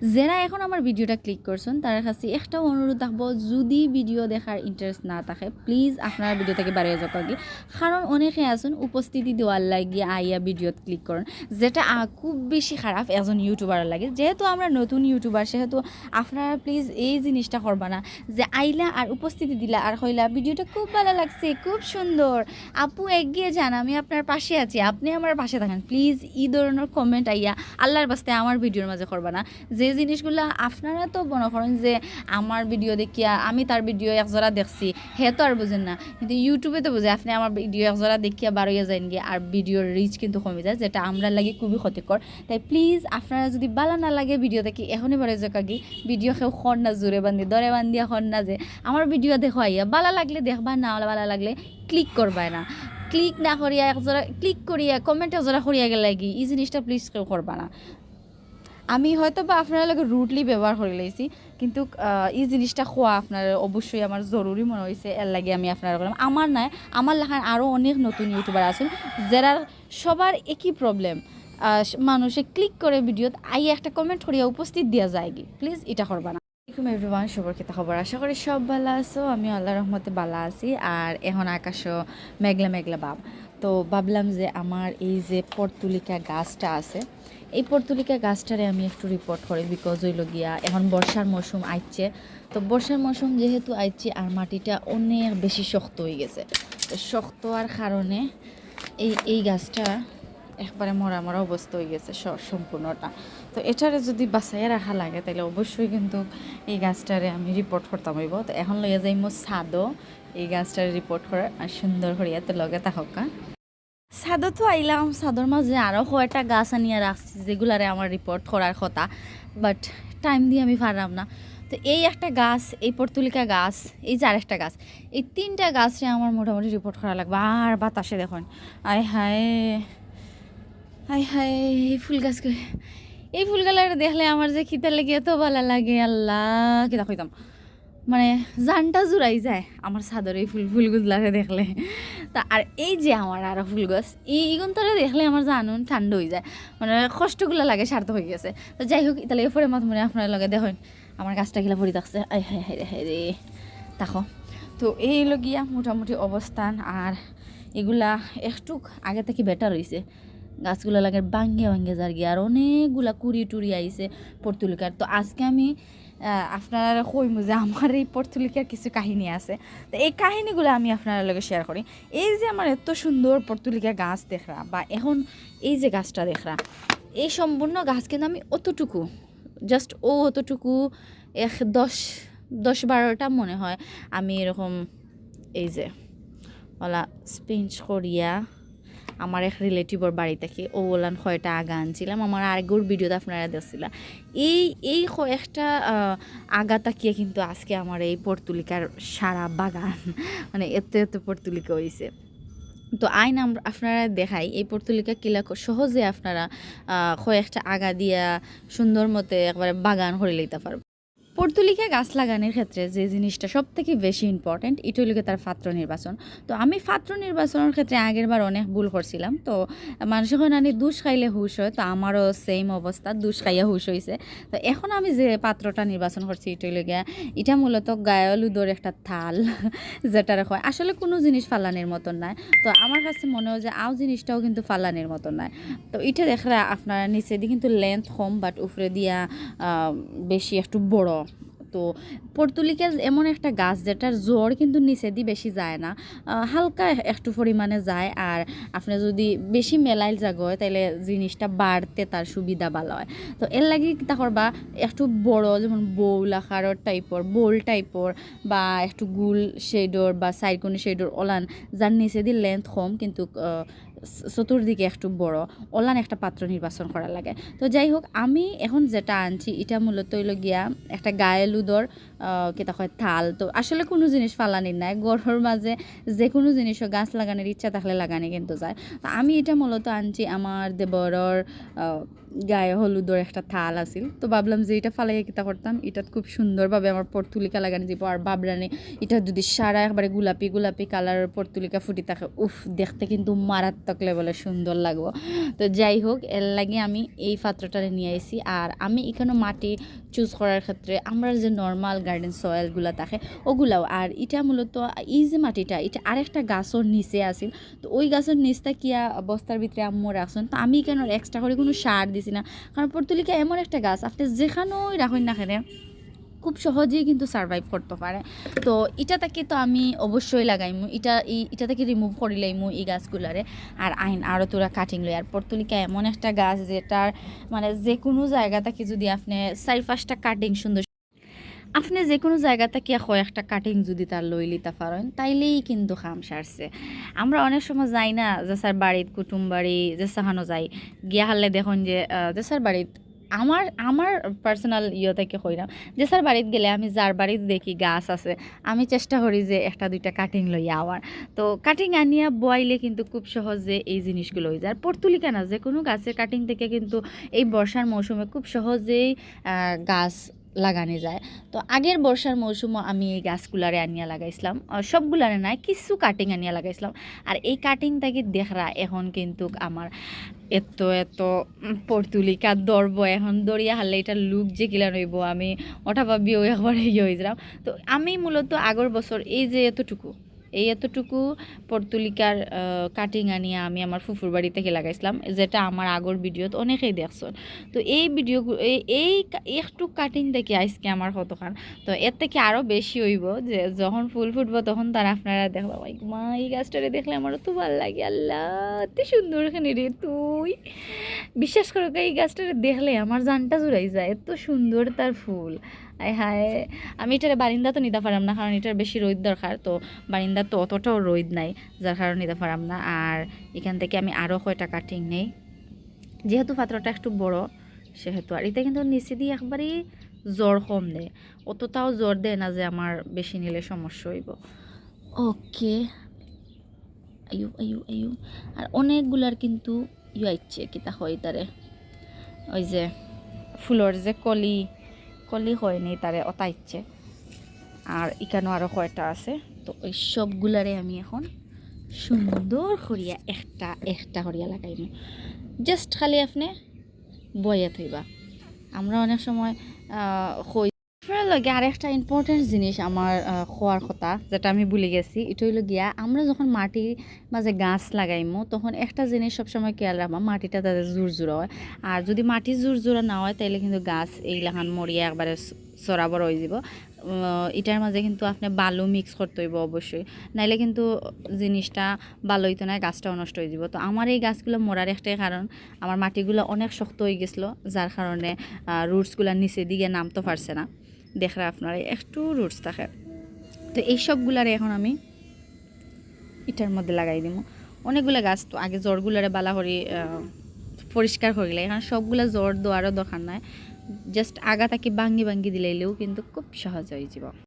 যারা এখন আমার ভিডিওটা ক্লিক করছেন তার কাছে একটা অনুরোধ থাকব যদি ভিডিও দেখার ইন্টারেস্ট না থাকে প্লিজ আপনারা ভিডিও থেকে বাড়িয়ে যাক আগে কারণ অনেকে আছেন, উপস্থিতি দেওয়ার লাগে, আইয়া ভিডিওত ক্লিক করেন, যেটা খুব বেশি খারাপ একজন ইউটিউবার লাগে। যেহেতু আমরা নতুন ইউটিউবার সেহেতু আপনারা প্লিজ এই জিনিসটা করবা না, যে আইলা আর উপস্থিতি দিলা আর হইলা ভিডিওটা খুব ভালো লাগছে, খুব সুন্দর। আপু এগিয়ে যান, আমি আপনার পাশে আছি, আপনি আমার পাশে থাকেন। প্লিজ এই ধরনের কমেন্ট আইয়া, আল্লাহর বাস্তে আমার ভিডিওর মাঝে করবা না। যে জিনিসগুলো আপনারা তো মনে করেন যে আমার ভিডিও দেখিয়া আমি তার ভিডিও একজোড়া দেখছি, হে তো আর বুঝেন না। কিন্তু ইউটিউবে তো বুঝে আপনি আমার ভিডিও একজোড়া দেখিয়া বারোইয়া যান গিয়ে, আর ভিডিওর রিচ কিন্তু কমে যায়, যেটা আমরা লাগে খুবই ক্ষতিকর। তাই প্লিজ আপনারা যদি বালা না লাগে ভিডিও দেখি, এখনই বারে যাক আগে ভিডিও কেউ খন না, জোরে বান্ধি, দরে বান্ধিয়া খন না যে। আমার ভিডিও দেখো আইয়া, বালা লাগলে দেখবা, না বালা লাগলে ক্লিক করবা না। ক্লিক না করিয়া একজোড়া ক্লিক করিয়া কমেন্ট একজোড়া করিয়া গেলে কি এই জিনিসটা প্লিজ কেউ করবা না। আমি হয়তো বা আপনার লগে রুটলি ব্যবহার করে লাইছি কিন্তু এই জিনিসটা খোয়া আপনার অবশ্যই আমার জরুরি মনে হয়েছে এর লাগে আমি আপনার আমার নাই আমার লেখান আরও অনেক নতুন ইউটিউবার আছেন যারা সবার একই প্রবলেম মানুষে ক্লিক করে ভিডিওত আই একটা কমেন্ট করিয়া উপস্থিত দেওয়া যায় কি প্লিজ এটা করবা না। আসসালামাইকুম এভরিওয়ান খেতে খবর আশা করি সব ভালো আছো আমি আল্লাহ রহমতে ভালো আছি, আর এখন আকাশও মেঘলা মেঘলা ভাব তো ভাবলাম যে আমার এই যে পর্তুলিকা গাছটা আছে, এই পর্তুলিকা গাছটারে আমি একটু রিপোর্ট করি বিকজ হইল গিয়া এখন বর্ষার মৌসুম আইচ্ছে। তো বর্ষার মৌসুম যেহেতু আইছে আর মাটিটা অনেক বেশি শক্ত হয়ে গেছে, তো শক্ত হওয়ার কারণে এই এই গাছটা একবারে মরা মরা অবস্থা হয়ে গেছে সম্পূর্ণটা। তো এটারে যদি বাঁচাইয়া রাখা লাগে তাহলে অবশ্যই কিন্তু এই গাছটারে আমি রিপোর্ট করতাম হইব। তো এখন লইয়া যাই মো সাদও এই গাছটারে রিপোর্ট করার আর সুন্দর করিয়া তো লগে তাহকা সাদও তো আইলাম, সাদর মাঝে আরও কয়েকটা গাছ আনিয়া রাখছি, যেগুলারে আমার রিপোর্ট করার কথা বাট টাইম দিয়ে আমি পারলাম না। তো এই একটা গাছ, এই পর্তুলিকা গাছ, এই যে আরেকটা গাছ, এই তিনটা গাছরে আমার মোটামুটি রিপোর্ট করা লাগবে। আর বাতাসে দেখুন, আয় হায় হাই এই ফুল গাছ এই ফুল দেখলে আমার যে খিতে লেগে এত ভালো লাগে, আল্লাহ কিতা কইতাম মানে জানটা জুড়াই যায় আমার সাদর এই ফুল ফুলগুলারে দেখলে। তা আর এই যে আমার আরও ফুল গাছ এই ইগুনটারে দেখলে আমার জানুন ঠান্ডা হয়ে যায়। মানে কষ্টগুলো লাগে, সার্থক হয়ে গেছে। তো যাই হোক, তাহলে পরে মাত মনে আপনার লগে দেখুন আমার গাছটা গিলা পড়ি থাকছে। আই হাই হাই হাই রে। দেখো, তো এই লগিয়া মোটামুটি অবস্থান। আর এগুলা একটু আগে থেকে বেটার হয়েছে গাছগুলো লাগে বাঙ্গে বাঙ্গে যার গিয়ে। আর অনেকগুলা কুড়ি টুড়ি আইছে পর্তুলিকার। তো আজকে আমি আপনারা কইমু যে আমার এই পর্তুলিকার কিছু কাহিনী আছে। তো এই কাহিনীগুলো আমি আপনার লগে শেয়ার করি। এই যে আমার এত সুন্দর পর্তুলিকা গাছ দেখরা বা এখন এই যে গাছটা দেখরা, এই সম্পূর্ণ গাছ কিন্তু আমি অতটুকু জাস্ট ও অতটুকু এক দশ দশ বারোটা মনে হয়, আমি এরকম এই যে, ওলা স্পিঞ্চ করিয়া আমার এক রিলেটিভর বাড়ি থেকে ও ওলান কয়টা আগা আনছিলাম। আমার আগের ভিডিওতে আপনারা দেখছিলাম এই এই কয়েকটা আগা তাকিয়ে কিন্তু আজকে আমার এই পর্তুলিকার সারা বাগান মানে এত এত পর্তুলিকা হয়েছে তো আইন আমরা আপনারা দেখাই, এই পর্তুলিকা কিলা সহজে আপনারা কয়েকটা আগা দিয়া সুন্দর মতে একবারে বাগান করে লইতে পারবেন পর্তুলিকা গাছ লাগানোর ক্ষেত্রে যে জিনিসটা সব থেকে বেশি ইম্পর্ট্যান্ট এটা হলো তার পাত্র নির্বাচন। তো আমি পাত্র নির্বাচনের ক্ষেত্রে আগের বার অনেক ভুল করছিলাম। তো মানুষ এখন আনি দুষ খাইলে হুশ হয়, তো আমারও সেম অবস্থা দুষ খাইয়া হুশ হয়েছে তো এখন আমি যে পাত্রটা নির্বাচন করছি, এটা হলো এটা মূলত গায়লুদোর একটা থাল যেটা হয়। আসলে কোনো জিনিস ফালানের মতন নয় তো আমার কাছে মনে হয় যে আও জিনিসটাও কিন্তু ফালানের মতন নয় তো এটা দেখলে আপনার নিচে দিয়ে কিন্তু লেন্থ কম বাট উপরে দিয়া বেশি একটু বড়। তো পর্তুলিকা এমন একটা গাছ যেটার জ্বর কিন্তু নিচে দিয়ে বেশি যায় না। হালকা একটু পরিমাণে যায় আর আপনি যদি বেশি মেলাইল হয় তাহলে জিনিসটা বাড়তে তার সুবিধা ভালো হয়। তো এর লাগি তা করবা, একটু বড় যেমন বউল আকারের টাইপর বোল টাইপর বা একটু গুল শেডর বা সাইডকোনি শেডর ওলান, যার নিচে দিয়ে লেন্থ কম, কিন্তু চতুর্দিকে একটু বড় ওলান একটা পাত্র নির্বাচন করা লাগে। তো যাই হোক, আমি এখন যেটা আনছি, এটা মূলত হইল গিয়া একটা গায়ে লুদর কেতা হয় থাল। তো আসলে কোনো জিনিস ফালানির নাই গড়ের মাঝে যে কোনো জিনিসও গাছ লাগানোর ইচ্ছা থাকলে লাগানি কিন্তু যায়। তো আমি এটা মূলত আনছি আমার দেবরর গায়ে হলুদর একটা থাল আছিল। তো ভাবলাম যে এটা ফালাইয়া কিতা করতাম এটা খুব সুন্দরভাবে আমার পর্তুলিকা লাগানি দিব। আর ভাবরানি এটা যদি সারা একবারে গোলাপি গোলাপি কালারের পর্তুলিকা ফুটি থাকে, উফ, দেখতে কিন্তু মারাত্মক লেভেলে সুন্দর লাগবো। তো যাই হোক, এর লাগে আমি এই পাত্রটারে নিয়ে আইছি। আর আমি এখানে মাটি চুজ করার ক্ষেত্রে আমরা যে নর্মাল গার্ডেন সয়েলগুলো থাকে, ওগুলাও। আর এটা মূলত এই যে মাটিটা, এটা আরেকটা গাছর নিচে আছিল। তো ওই গাছের নিচটা কিয়া বস্তার ভিতরে আম্মু রাখছেন? তো আমি কেন এক্সট্রা করে কোনো সার দিছি না? কারণ পর্তুলিকা এমন একটা গাছ, আপনি যেখানেই রাখুন না কেন খুব সহজেই কিন্তু সার্ভাইভ করতে পারে। তো এটা থেকে তো আমি অবশ্যই লাগাইমু। এটা এটা থেকে রিমুভ করিলাইমু এই গাছগুলারে। আর আইন আরও তোরা কাটিং লই আর পর্তুলিকা এমন একটা গাছ যেটার মানে যে কোনো জায়গা থেকে যদি আপনি চারি পাঁচটা কাটিং সুন্দর আপনি যে কোনো জায়গা থেকে একটা কাটিং যদি তার লই লিতে পারেন, তাইলেই কিন্তু খাম সারছে। আমরা অনেক সময় যাই না, যে স্যার বাড়িত কুটুম বাড়ি, যে সাহানো যাই, গিয়া হারলে দেখুন যে যে স্যার বাড়িত আমার আমার পার্সোনাল ইয়ে থেকে হইলাম। যে স্যার বাড়িতে গেলে আমি যার বাড়িতে দেখি গাছ আছে, আমি চেষ্টা করি যে একটা, দুইটা কাটিং লইয়া আওয়ার। তো কাটিং আনিয়া বয়াইলে কিন্তু খুব সহজে এই জিনিসগুলো হয়ে যায় আর পর্তুলিকা না, যে কোনো গাছের কাটিং থেকে কিন্তু এই বর্ষার মৌসুমে খুব সহজেই গাছ লাগানো যায়। তো আগের বর্ষার মৌসুমও আমি এই গাছগুলারে আনিয়া লাগাইছিলাম। সবগুলারে নাই, কিছু কাটিং আনিয়া লাগাইছিলাম। আর এই কাটিংটাকে দেখরা, এখন কিন্তু আমার এত এত পর্তুলিকা দরব, এখন দরিয়া হারলে এটা লুক যে কিলা রইব, আমি ওটা ভাবিও একবার ইয়ে হয়ে যাম তো আমি মূলত আগর বছর এই যে এতটুকু এই এতটুকু পর্তুলিকার কাটিং আনিয়া আমি আমার ফুফুর বাড়ি থেকে লাগাইছিলাম, যেটা আমার আগর ভিডিওত অনেকেই দেখছেন। তো এই ভিডিও এই একটু কাটিং দেখে আজকে আমার কতখান। তো এর থেকে আরও বেশি হইব যে যখন ফুল ফুটবো তখন তারা আপনারা দেখবা, "ওই মা এই গাছটারে দেখলে আমারও তো ভালো লাগে, আল্লাহ এত সুন্দর এখানে রে তুই। বিশ্বাস করো এই গাছটারে দেখলে আমার জানটা জুড়াই যায়, এত সুন্দর তার ফুল। আয় হায়, আমি এটারে বারিন্দা তো নিতে পারাম না, কারণ এটার বেশি রোদ দরকার, তো বারিন্দা তো অতটাও রোদ নাই, যার কারণে নিতে পারাম না। আর এখান থেকে আমি আরও কয়টা কাটিং নেই। যেহেতু পাত্রটা একটু বড়, সেহেতু আর এটা কিন্তু নিচে দিয়ে একবারই জ্বর কম দেয়। অতটাও জ্বর দেয় না যে আমার বেশি নিলে সমস্যা হইব। ওকে। আয়ু আয়ু আয়ু। আর অনেকগুলার কিন্তু ইয়ে আইচ্ছে কিতা হয় তারে। ওই যে ফুলর যে কলি কলি হয়নি তারে অতা ইচ্ছে আর এখানেও আরও কয়টা আছে? তো ওই সবগুলারে আমি এখন সুন্দর করিয়া একটা একটা করিয়া লাগাইম জাস্ট খালি আপনি বইয়া থইবা। আমরা অনেক সময় কই লগে আর একটা ইম্পর্টেন্ট জিনিস আমার খোয়ার কথা, যেটা আমি ভুলে গেছি। এটা হইল গিয়া, আমরা যখন মাটির মাঝে গাছ লাগাইমো, তখন একটা জিনিস সবসময় খেয়াল রাখবা, মাটিটা তাদের জোর জোড়া হয়। আর যদি মাটি জোর জোড়া না হয়, তাইলে কিন্তু গাছ এইলাখান মরিয়া একবারে সরাবর হয়ে যাব এটার মাঝে কিন্তু আপনি বালু মিক্স করতে হইব অবশ্যই। নাইলে কিন্তু জিনিসটা ভালো হইতো না গাছটাও নষ্ট হয়ে যাব। তো আমার এই গাছগুলো মরার একটাই কারণ, আমার মাটিগুলো অনেক শক্ত হয়ে গেছিল, যার কারণে রুটসগুলো নিচে দিকে নামতে পারছে না। দেখরা আপনারা একটু রুটস থাকে। তো এই সবগুলারে এখন আমি এটার মধ্যে লাগাই দিব। অনেকগুলো গাছ তো আগে জ্বরগুলারে বালা করি পরিষ্কার করিলে এখন সবগুলা জ্বর দেওয়ারও দরকার নাই। জাস্ট আগা তাকে ভাঙ্গি ভাঙ্গি দিলাইলেও কিন্তু খুব সহজ হয়ে যাব।